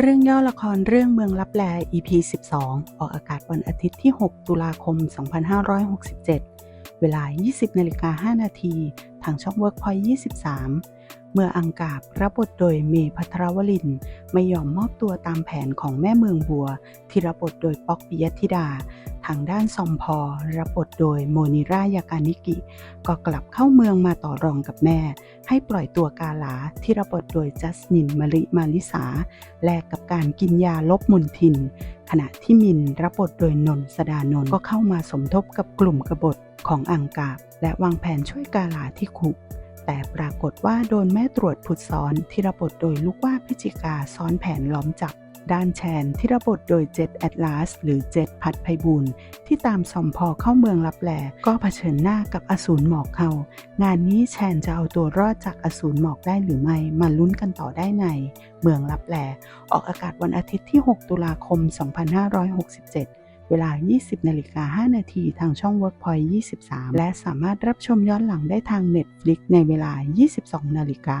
เรื่องย่อละครเรื่องเมืองลับแล EP 12 ออกอากาศวันอาทิตย์ที่ 6 ตุลาคม 2567 เวลา 20นาฬิกา5นาที ทางช่อง Workpoint 23 เมื่ออังกาบรับบทโดยเมย์พัทรวลิน ไม่ยอมมอบตัวตามแผนของแม่เมืองบัว ที่รับบทโดยป๊อกปิยธิดา ทางด้านซอมพอ รับบทโดยโมนิรายากานิกิ ก็กลับเข้าเมืองมาต่อรองกับแม่ ให้ปล่อยตัวกาลาที่รับบทโดยจัสมินมาริมาลิสา แลกกับการกินยาลบมนทิน ขณะที่มินรับบทโดยนนสดานนก็เข้ามาสมทบกับกลุ่มกบฏของอังกาบและวางแผนช่วยกาลาที่คุก แต่ปรากฏว่าโดนแม่ตรวจผุดซ้อนที่รับทโดยลูกว่าพิจิกาซ้อนแผนล้อมจับ ด้านแชนที่รับทโดยเจ็ดแอตลาสหรือเจ็ดพัดไพบูลที่ตามสอมพอเข้าเมืองลับแลก็เผชิญหน้ากับอสูรหมอกเขางานนี้แชนจะเอาตัวรอดจากอสูรหมอกได้หรือไม่มาลุ้นกันต่อได้ใน เมืองลับแลออกอากาศวันอาทิตย์ที่ 6 ตุลาคม 2567 เวลา 20นาฬิกา5นาทีทางช่อง Workpoint 23 และสามารถรับชมย้อนหลังได้ทาง Netflix ในเวลา 22นาฬิกา